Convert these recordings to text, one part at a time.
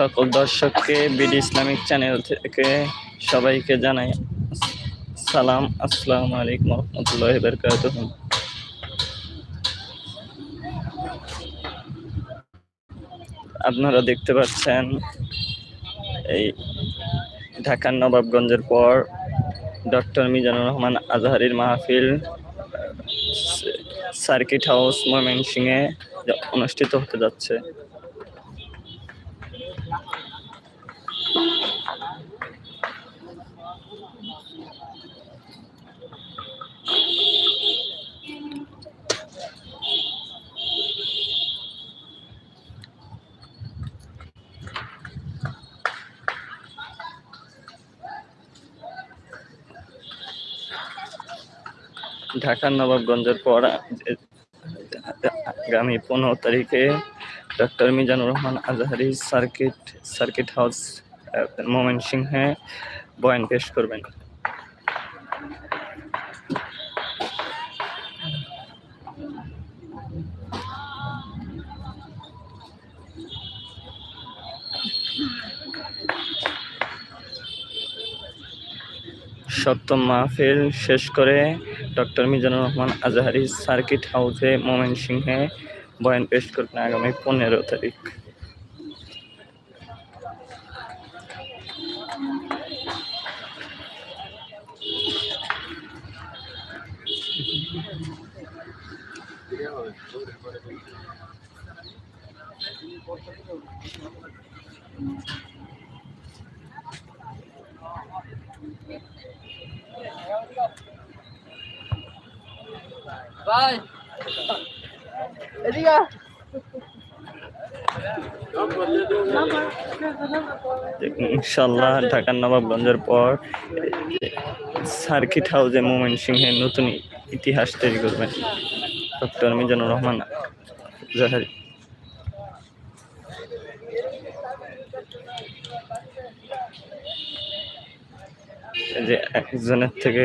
সকল দর্শককে BD Islamic channel থেকে সবাইকে জানাই সালাম, আসসালামু আলাইকুম রহমতুল্লাহ বরকাত আপনারা দেখতে পাচ্ছেন এই ঢাকার নবাবগঞ্জের পর ডক্টর মিজানুর রহমান আজহারির মাহফিল, সার্কিট হাউস ময়মনসিংহে অনুষ্ঠিত হতে যাচ্ছে। ঢাকার নবাবগঞ্জের পর আগামী পনেরো তারিখে doctor Mizanur Rahman Azhari circuit circuit house ময়মনসিংহে বয়ান পেশ করবেন। সপ্তম মাহফিল শেষ করে ডক্টর মিজানুর রহমান আজহারি সার্কিট হাউসে মোমেন সিংহে বয়ান পেশ করবেন আগামী পনেরো তারিখ। ভাই। এদিকে আয়। ইনশাল্লাহ ঢাকার নবাবগঞ্জের পর সার্কিট হাউসে ময়মনসিংহে নতুন ইতিহাস তৈরি করবেন। ডক্টর মিজানুর রহমান জাহারি। যে একজনের থেকে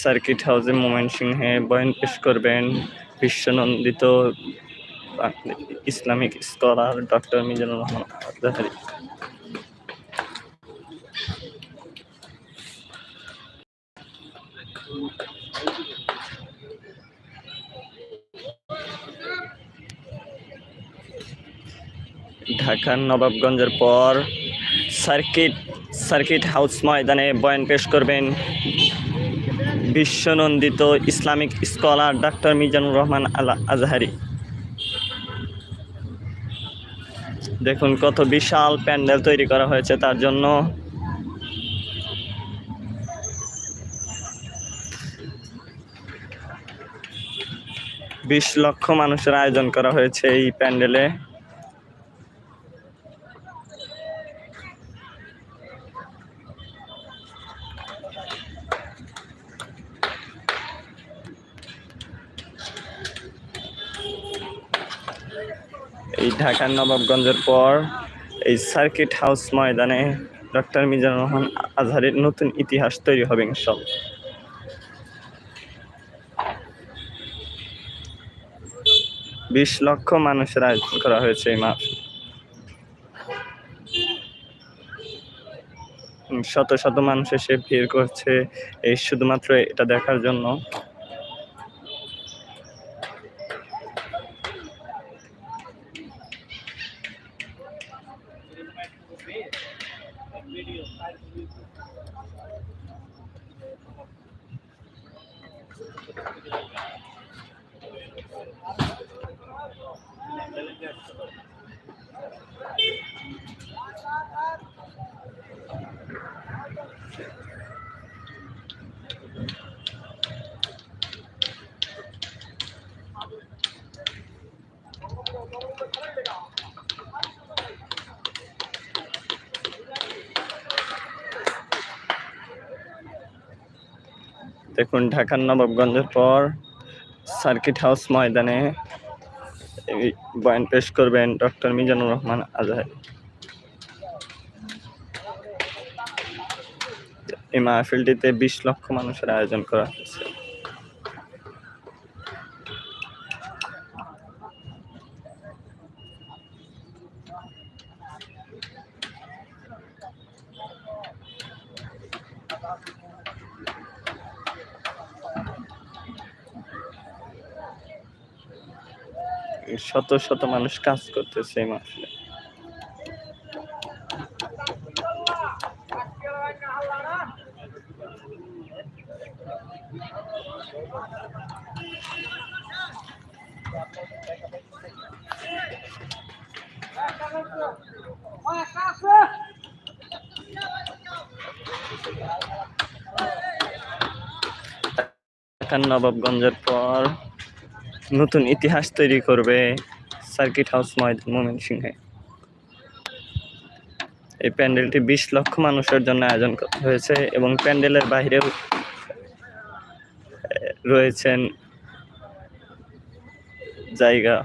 সার্কিট হাউসে ময়মনসিংহে বয়ান পেশ করবেন বিশ্বনন্দিত Islamic scholar doctor Mizanur Rahman ঢাকার নবাবগঞ্জের পর সার্কিট সার্কিট হাউস ময়দানে বয়ান পেশ করবেন বিশ্বনন্দিত Islamic scholar doctor Mizanur Rahman আলা আজহারি। দেখুন কত বিশাল প্যান্ডেল তৈরি করা হয়েছে তার জন্য। বিশ লক্ষ মানুষের আয়োজন করা হয়েছে এই প্যান্ডেলে এই ঢাকার নবাবগঞ্জের পর এই সার্কিট হাউস ময়দানে ডক্টর মিজানুর রহমান আজহারের নতুন ইতিহাস তৈরি হবে সব বিশ লক্ষ মানুষের আয়োজন করা হয়েছে এই মাস শত শত মানুষ এসে ভিড় করছে, এই শুধুমাত্র এটা দেখার জন্য। দেখুন, ঢাকার নবাবগঞ্জের পর সার্কিট হাউস ময়দানে বয়ান পেশ করবেন ডক্টর মিজানুর রহমান আজহার এই মাহফিলটিতে বিশ লক্ষ মানুষের আয়োজন করা শত শত মানুষ কাজ করতেছে এই নবাবগঞ্জের পর নতুন ইতিহাস তৈরি করবে সার্কিট হাউস ময়মনসিংহে এই প্যান্ডেলটি বিশ লক্ষ মানুষের জন্য আয়োজন হয়েছে এবং প্যান্ডেলের বাইরেও রয়েছেন জায়গা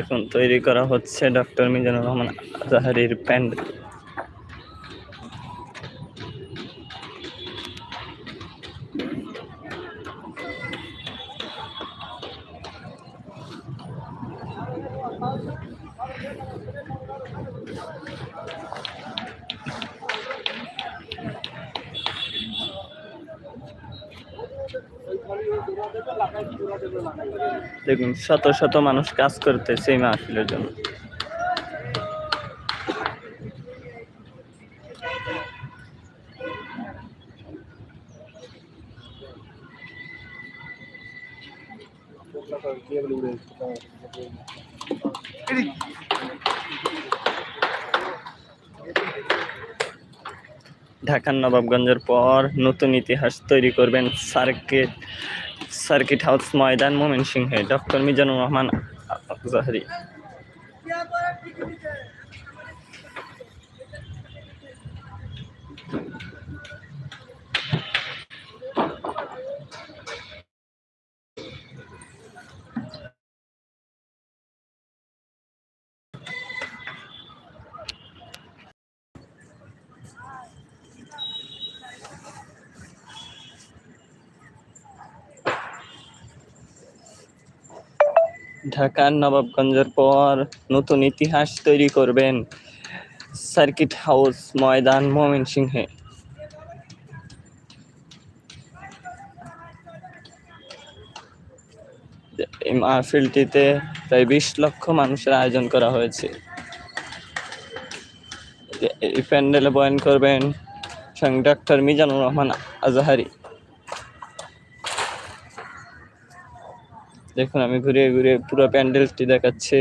দেখুন তৈরি করা হচ্ছে ডক্টর মিজানুর রহমান আজাহারির প্যান্ডেল দেখুন, শত শত মানুষ কাজ করতেছে এই মাহফিলের জন্য। ঢাকার নবাবগঞ্জের পর নতুন ইতিহাস তৈরি করবেন সার্কিট। সার্কিট হাউস ময়দান ময়মনসিংহে ডক্টর মিজানুর রহমান জাহরি। ঢাকার নবাবগঞ্জের পর নতুন ইতিহাস তৈরি করবেন সার্কিট হাউস ময়দান ময়মনসিংহে। এই মাহফিলটিতে প্রায় বিশ লক্ষ মানুষের আয়োজন করা হয়েছে। এই প্যান্ডেলে বয়ান করবেন স্বয়ং ডক্টর মিজানুর রহমান আজহারি। দেখুন আমি ঘুরিয়ে ঘুরে পুরো প্যান্ডেলটি দেখাচ্ছি।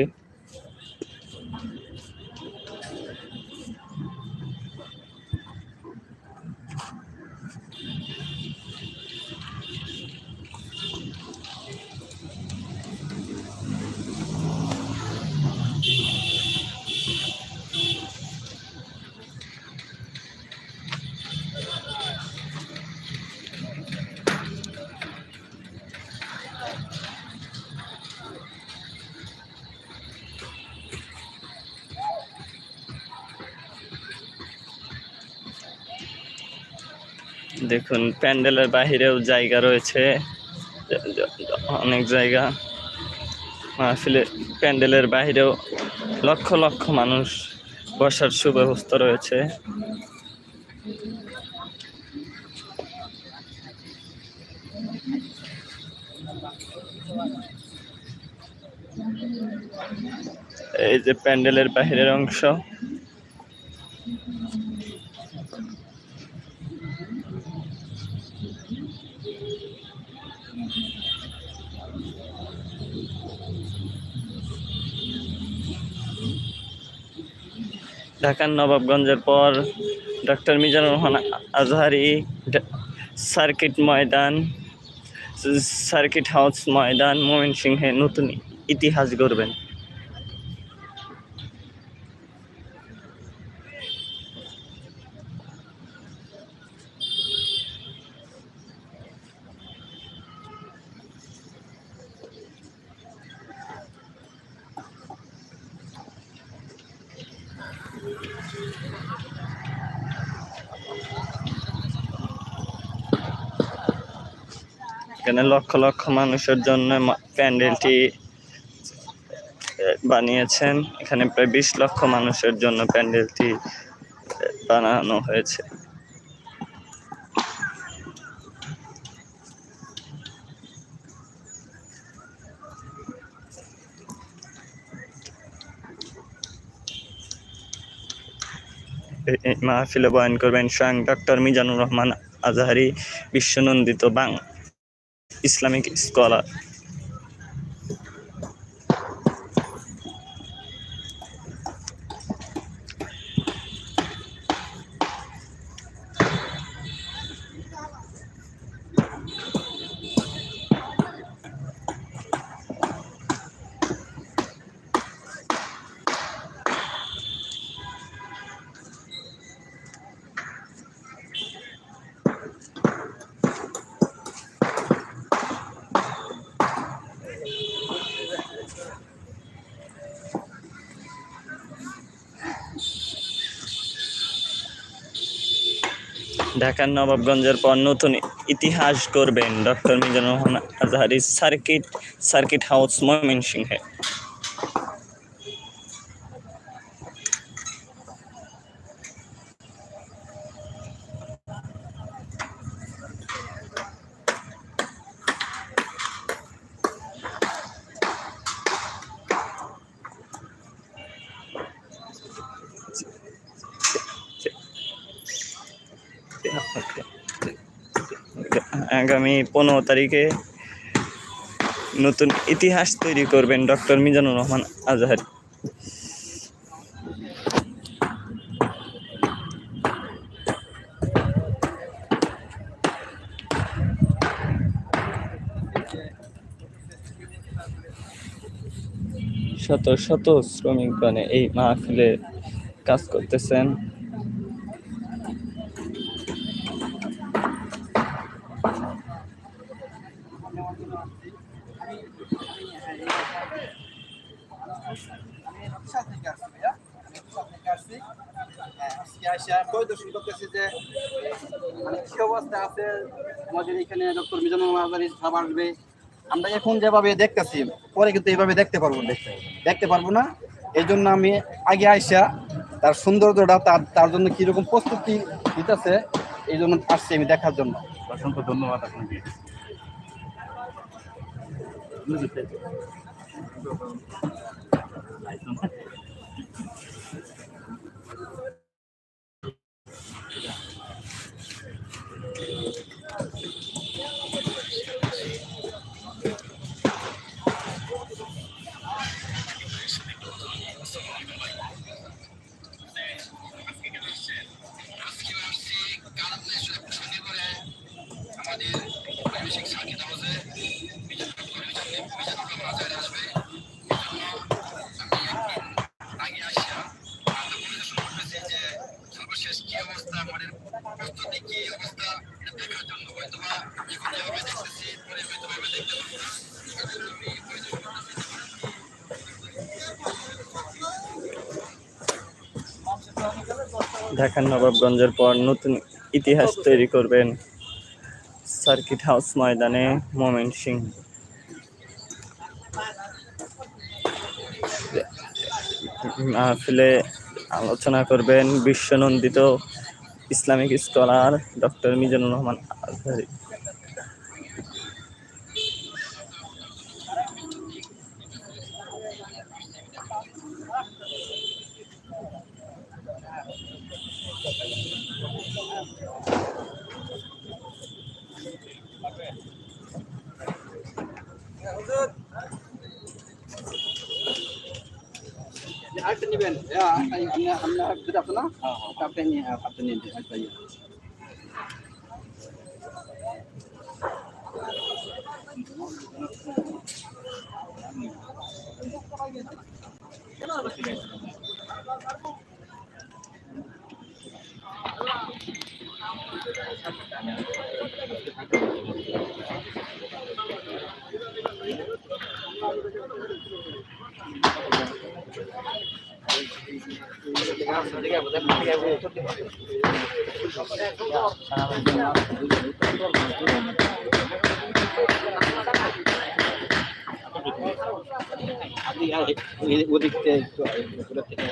দেখুন, প্যান্ডেলের বাহিরেও জায়গা রয়েছে। অনেক জায়গা। মাহফিলে প্যান্ডেলের বাহিরেও লক্ষ লক্ষ মানুষ বসার সুব্যবস্থা রয়েছে। এই যে প্যান্ডেলের বাহিরের অংশ। ঢাকার নবাবগঞ্জের পর ডক্টর মিজানুর রহমান আজহারি সার্কিট ময়দান, সার্কিট হাউস ময়দান, ময়মনসিংহে নতুন ইতিহাস গড়বেন। এখানে লক্ষ লক্ষ মানুষের জন্য প্যান্ডেলটি বানিয়েছেন। এখানে প্রায় বিশ লক্ষ মানুষের জন্য প্যান্ডেলটি বানানো হয়েছে। মাহফিলে বয়ান করবেন স্বয়ং ডক্টর মিজানুর রহমান আজহারি, বিশ্বনন্দিত বাং ইসলামিক স্কলার। ঢাকার নবাবগঞ্জের পর নতুন ইতিহাস করবেন doctor Mizanur Rahman Azhari circuit circuit house ময়মনসিংহে। আগামী পনেরো তারিখে নতুন ইতিহাস তৈরি করবেন ডক্টর মিজানুর রহমান আজহারি। শত শত শ্রমিকগণে এই মাহফিলে কাজ করতেছেন পরিদর্শন করতেছি যে মানে কি অবস্থা আছে আমাদের এখানে ডক্টর মিজানুর মাহাজারি আসবে। আমরা এখন যেভাবে দেখতেছি, পরে কিন্তু এইভাবে দেখতে পারব না। দেখতে পারব না। এই জন্য আমি আগে আইসা তার সৌন্দর্যটা, তার তার জন্য কীরকম প্রস্তুতি দিতেছে এই জন্য আসছি আমি দেখার জন্য। অসংখ্য ধন্যবাদ আপনাকে। ঢাকার নবাবগঞ্জের পর নতুন ইতিহাস তৈরি করবেন সার্কিট হাউস ময়দানে মোমেন্ট সিং। মাহফিলে আলোচনা করবেন বিশ্বনন্দিত Islamic scholar doctor Mizanur Rahman Azhari নেবেন হ্যাঁ আপনি আপনার আছে না আপনি নিয়ে আপনি নিয়ে নিন, একটা। আপনি আর এই- ওদিক থেকে একটু থেকে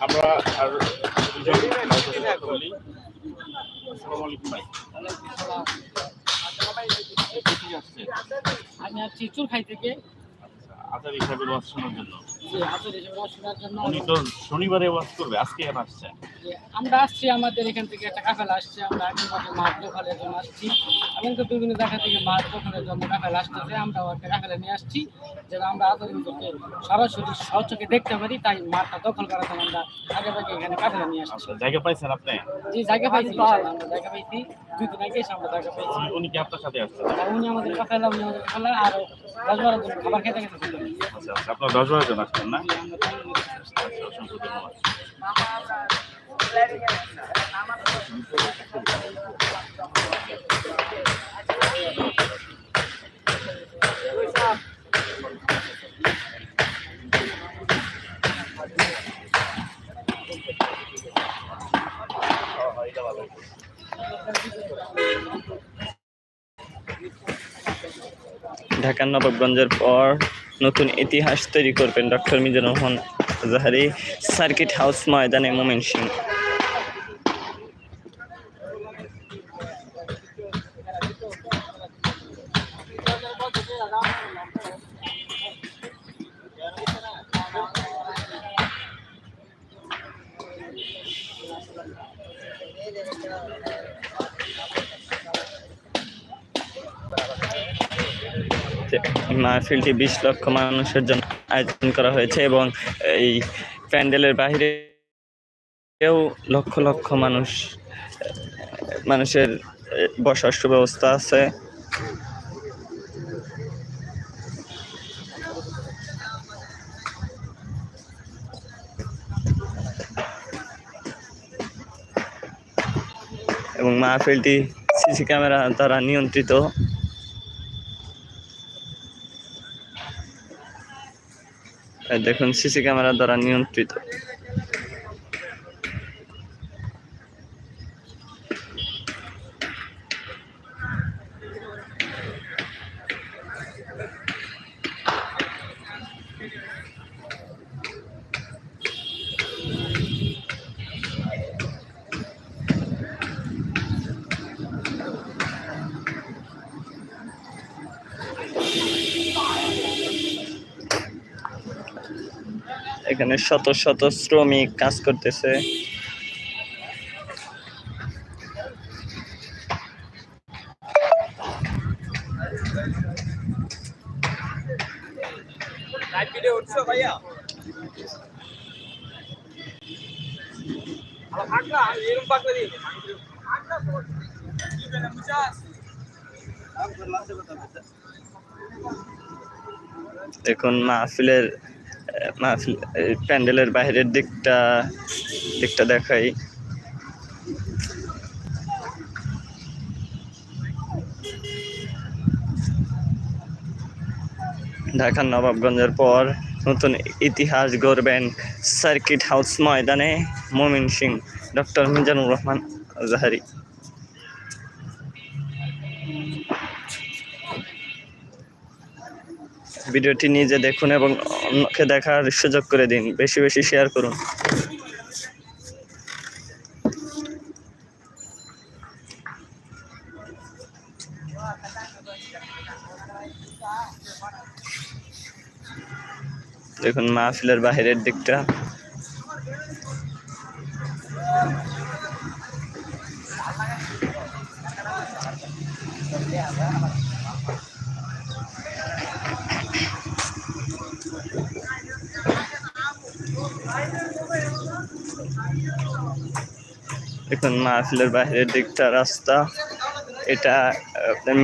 আমরা আর খাইতে চুরখাই থেকে। আচার হিসাবে রস শোনার জন্য। উনি তো শনিবারে ওয়াজ করবে আজকে কেন আসছে। আমরা আসছি আমাদের এখান থেকে একটা কাফেলা আসছে আমরা আগে মাছ দোকানের জন্য আসছি। এবং তো বিভিন্ন জায়গা থেকে মাছ দোকানের জন্য কাফেলা আসতেছে আমরা একটা কাফেলা নিয়ে আসছি। যেন আমরা আদরিন্দকে সরাসরি সচকে দেখতে পারি তাই মাঠটা দখল করার জন্য আমরা আগে ভাগে এখানে কাফেলা নিয়ে আসছি। আচ্ছা জায়গা পাইছেন আপনি? যে জায়গা পাইছি আমরা জায়গা পাইছি। দুই দিন আগে আমরা জায়গা পাইছি। উনি- কি আপনার সাথে আসছে? আর উনি আমাদের কাফেলা উনি আমাদের কাফেলা আরও আচ্ছা আচ্ছা আপনার দশ না তাই নিয়ে আসছি। আচ্ছা অসংখ্য ধন্যবাদ ঢাকার নবাবগঞ্জের পর নতুন ইতিহাস তৈরি করবেন doctor Mizanur Rahman Azhari circuit house ময়দানে মোমেন সিং। মাহফিলটি বিশ লক্ষ মানুষের জন্য আয়োজন করা হয়েছে এবং এই প্যান্ডেলের বাহিরেও লক্ষ লক্ষ মানুষ, মানুষের বসার সুব্যবস্থা আছে। এবং মাহফিলটি সিসি ক্যামেরা দ্বারা নিয়ন্ত্রিত। দেখুন সিসি ক্যামেরা দ্বারা নিয়ন্ত্রিত। এখানে শত শত শ্রমিক কাজ করতেছে। দেখুন মাহফিলের প্যান্ডেলের বাইরের দিকটা দিকটা দেখাই। ঢাকার নবাবগঞ্জের পর নতুন ইতিহাস গড়বেন সার্কিট হাউস ময়দানে মমিন সিং, ডক্টর মিজানুর রহমান জাহারি। ভিডিওটি নিজে দেখুন এবং অন্যকে দেখার সুযোগ করে দিন। বেশি বেশি শেয়ার করুন। দেখুন মাহফিলের বাহিরের দিকটা। এখন মাহফিলের বাইরের দিকটা রাস্তা। এটা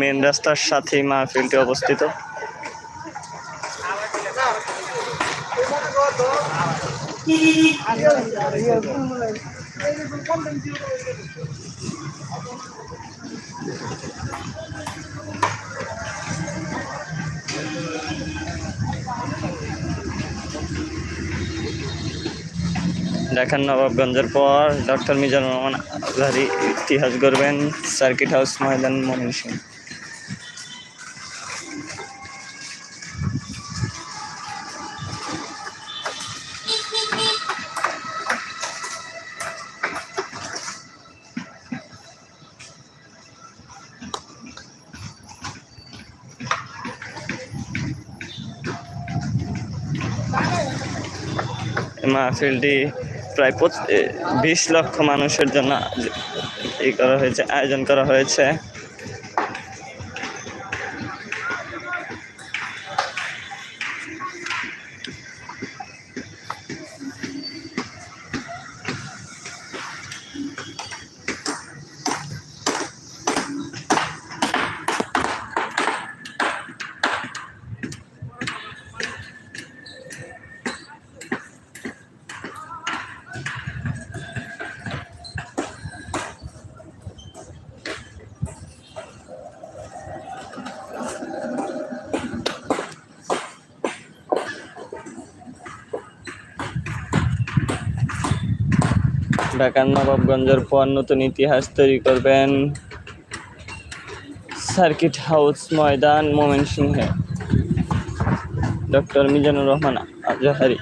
মেন রাস্তার সাথেই মাহফিলটি অবস্থিত। ঢাকার নবাবগঞ্জের পর ডক্টর মিজানুর রহমান আজহারি ইতিহাস গড়বেন, সার্কিট হাউস ময়দান ময়মনসিংহ এই মাহফিলটি প্রায় বিশ লক্ষ মানুষের জন্য ই করা হয়েছে আয়োজন করা হয়েছে। ঢাকার নবাবগঞ্জের পর নতুন ইতিহাস তৈরি করবেন সার্কিট হাউস ময়দান মোমেন সিংহে ডক্টর মিজানুর রহমান আজহারি।